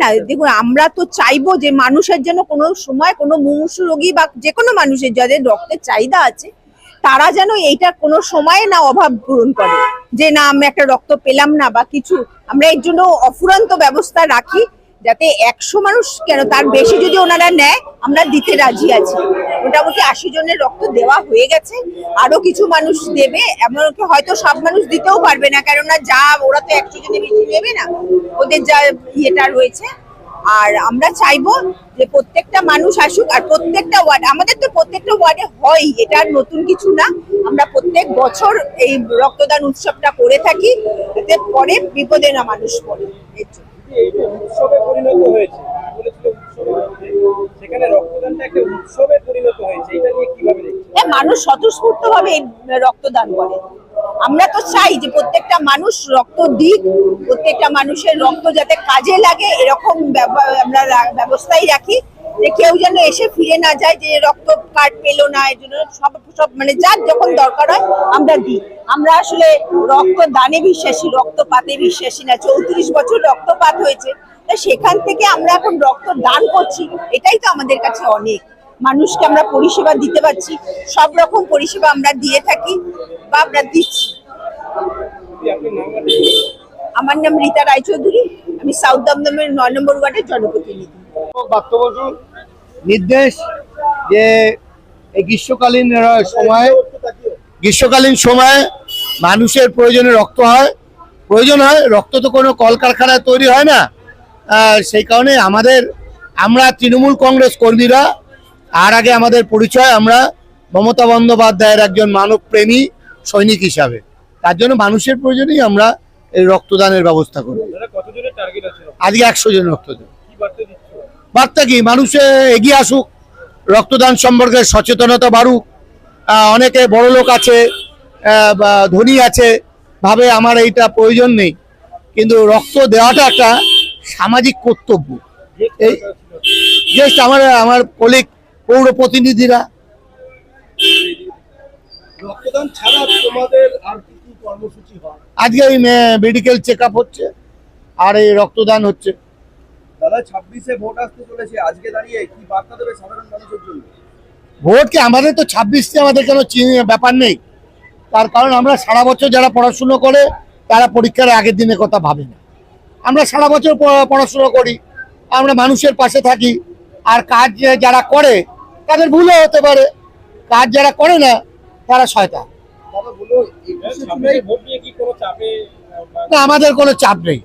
না, দেখুন, আমরা তো চাইব যে মানুষের যেন কোনো সময় কোনো মুমূর্ষ রোগী বা যে কোনো মানুষের যাদের রক্তের চাহিদা আছে, তারা যেন এইটা কোনো সময়ে না অভাব পূরণ করে। যে না, আমি একটা রক্ত পেলাম না বা কিছু, আমরা এর জন্য অফুরন্ত ব্যবস্থা রাখি, যাতে একশো মানুষ কেন তার বেশি যদি ওনারা নেয়, আমরা দিতে রাজি আছি। মোটামুটি আশি জনের রক্ত দেওয়া হয়ে গেছে। আরও কিছু মানুষ দেবে, এমনকি হয়তো সব মানুষ দিতেও পারবে না, কেননা যা ওরা তো একশো জনের বেশি নেবে না, ওদের যা ইয়েটা রয়েছে। আর আমরা চাইব যে প্রত্যেকটা মানুষ আসুক, আর প্রত্যেকটা ওয়ার্ড, আমাদের তো প্রত্যেকটা ওয়ার্ডে হয় এটা নতুন কিছু না। আমরা প্রত্যেক বছর এই রক্তদান উৎসবটা করে থাকি এতে পরে বিপদে না মানুষ পড়ে। সেখানে রক্তদানটা একটা উৎসবে মানুষ স্বতঃস্ফূর্ত ভাবে রক্তদান করে। আমরা তো চাই যে প্রত্যেকটা মানুষ রক্ত দিক, প্রত্যেকটা মানুষের রক্ত যাতে কাজে লাগে, এরকম আমরা ব্যবস্থাই রাখি যে কেউ যেন এসে ফিরে না যায় যে রক্ত কার্ড পেল না এর জন্য সব সব মানে যার যখন দরকার হয় আমরা দিই। আমরা আসলে রক্ত দানে বিশ্বাসী, রক্তপাতে বিশ্বাসী না, চৌত্রিশ বছর রক্তপাত হয়েছে সেখান থেকে আমরা এখন রক্ত দান করছি, এটাই তো আমাদের কাছে অনেক। মানুষকে আমরা পরিষেবা দিতে পারছি, সব রকম পরিষেবা আমরা দিয়ে থাকি বা আমরা দিচ্ছি। আমার নাম রীতা রায়চৌধুরী, আমি সাউথ দমদমের নয় নম্বর ওয়ার্ডের জনপ্রতিনিধি। নির্দেশ যে এই গ্রীষ্মকালীন সময়ে গ্রীষ্মকালীন সময়ে মানুষের প্রয়োজনে রক্ত হয়। প্রয়োজন হয়, রক্ত তো কোনো কলকারখানায় তৈরি হয় না। সেই কারণে আমাদের, আমরা তৃণমূল কংগ্রেস কর্মীরা আর আগে আমাদের পরিচয় আমরা মমতা বন্দ্যোপাধ্যায়ের একজন মানবপ্রেমী সৈনিক হিসাবে। তার জন্য মানুষের প্রয়োজনেই আমরা এই রক্তদানের ব্যবস্থা করি? আজকে একশো জন রক্তদান। বার্তা কি? মানুষে এগিয়ে আসুক রক্তদান সম্পর্কে সচেতনতা বাড়ুক। অনেকে বড় লোক আছে ধনী আছে ভাবে আমার এইটা প্রয়োজন নেই। কিন্তু রক্ত দেওয়াটা একটা সামাজিক কর্তব্য। এই জাস্ট আমার আমার কলিগ পৌর প্রতিনিধিরা আজকে এই মেডিকেল চেক হচ্ছে আর এই রক্তদান হচ্ছে। দাদা ছাব্বিশে ভোট আসতে চলেছে। আজকে দাঁড়িয়ে কি বার্তা দেবে সাধারণ মানুষের জন্য? ভোট কি আমাদের তো ছাব্বিশে আমাদের কোনো ব্যাপার নেই। তার কারণ আমরা সারা বছর যারা পড়াশুনো করে তারা পরীক্ষার আগের দিনের কথা ভাবে না। আমরা সারা বছর পড়াশুনো করি আমরা মানুষের পাশে থাকি আর কাজ যারা করে তাদের ভুলও হতে পারে কাজ যারা করে না, তারা বা- না, আমাদের কোনো চাপ নেই।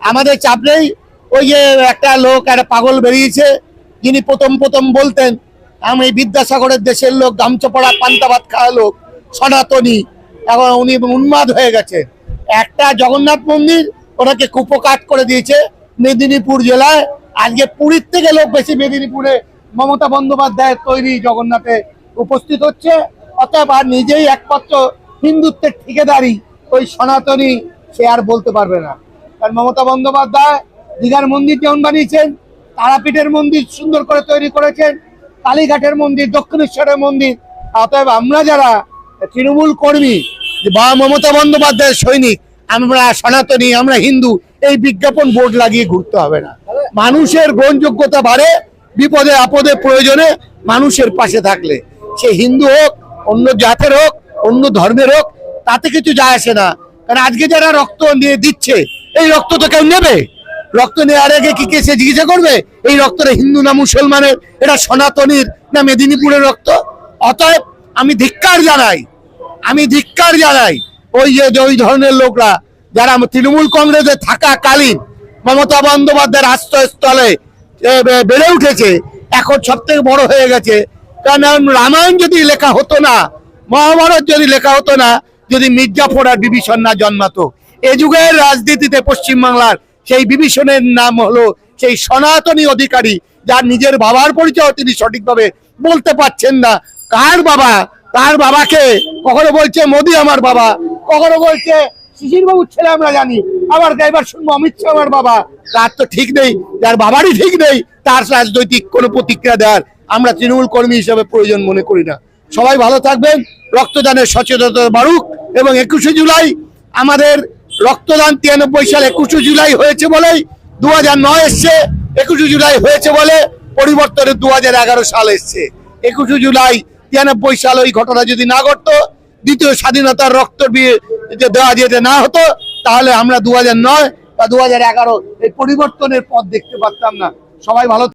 আমাদের চাপ নেই, ওই যে একটা লোক, একটা পাগল বেরিয়েছে, যিনি প্রথম প্রথম বলতেন, আমি বিদ্যাসাগরের দেশের লোক গামছা পড়া পান্তা ভাত খাওয়া লোক, সনাতনী। এখন উনি উন্মাদ হয়ে গেছে। একটা জগন্নাথ মন্দির ওনাকে কুপকাট করে দিয়েছে, মেদিনীপুর জেলায়। আজকে পুরীর থেকে লোক বেশি মেদিনীপুরে মমতা বন্দ্যোপাধ্যায়ের তৈরি জগন্নাথে উপস্থিত হচ্ছে। অতএব আর নিজেই একমাত্র হিন্দুত্বের ঠিকাদারি ওই সনাতনী, সে আর বলতে পারবে না। কারণ মমতা বন্দ্যোপাধ্যায় দীঘার মন্দির যেমন বানিয়েছেন, তারাপীঠের মন্দির সুন্দর করে তৈরি করেছেন, কালীঘাটের মন্দির, দক্ষিণেশ্বরের মন্দির। অতএব আমরা যারা তৃণমূল কর্মী বাবা মমতা বন্দ্যোপাধ্যায়ের সৈনিক, আমরা সনাতনী, আমরা হিন্দু, এই বিজ্ঞাপন বোর্ড লাগিয়ে ঘুরতে হবে না। মানুষের গ্রহণযোগ্যতা বাড়ে বিপদে, আপদে, প্রয়োজনে মানুষের পাশে থাকলে। সে হিন্দু হোক, অন্য জাতের হোক, অন্য ধর্মের হোক, তাতে কিছু যায় আসে না। কারণ আজকে যারা রক্ত নিয়ে দিচ্ছে, এই রক্ত তো কেউ নেবে? রক্ত নেওয়ার আগে কি কে সে জিজ্ঞাসা করবে? এই রক্তটা হিন্দু না মুসলমানের? এটা সনাতনীর না মেদিনীপুরের রক্ত? অতএব আমি ধিক্কার জানাই, আমি ধিক্কার জানাই, ওই যে ওই ধরনের লোকরা, যারা তৃণমূল কংগ্রেসে থাকাকালীন মমতা বন্দ্যোপাধ্যায়ের আশ্রয়স্থলে বেড়ে উঠেছে। এখন সব থেকে বড় হয়ে গেছে। কারণ রামায়ণ যদি লেখা হতো না, মহাভারত যদি লেখা হতো না, যদি মির্জাফর আর বিভীষণ না জন্মাতো। এ যুগের রাজনীতিতে পশ্চিমবাংলার সেই বিভীষণের নাম হলো সেই সনাতনী অধিকারী, যার নিজের বাবার পরিচয় তিনি সঠিকভাবে বলতে পারছেন না। কার বাবা? তার বাবাকে? কখনো বলছে, মোদি আমার বাবা। কখনো বলছে শিশির বাবুর ছেলে, আমরা জানি। আবার ড্রাইভার শুনব, অমিত শাহ আমার বাবা। তার তো ঠিক নেই যার বাবারই ঠিক নেই, তার রাজনৈতিক কোনো প্রতিক্রিয়া দেওয়ার আমরা তৃণমূল কর্মী হিসাবে প্রয়োজন মনে করি না। সবাই ভালো থাকবেন, রক্তদানের সচেতনতা বাড়ুক এবং একুশে জুলাই আমাদের রক্তদান তিরানব্বই সাল একুশে জুলাই হয়েছে বলেই দু হাজার নয় এসছে, একুশে জুলাই হয়েছে বলে পরিবর্তনের দু হাজার এগারো সাল এসছে। একুশে জুলাই তিরানব্বই সাল ওই ঘটনা যদি না ঘটতো, দ্বিতীয় স্বাধীনতার রক্ত দেওয়া যেতে না হতো তাহলে আমরা দু হাজার নয় বা দু হাজার এগারো এই পরিবর্তনের পথ দেখতে পারতাম না। সবাই ভালো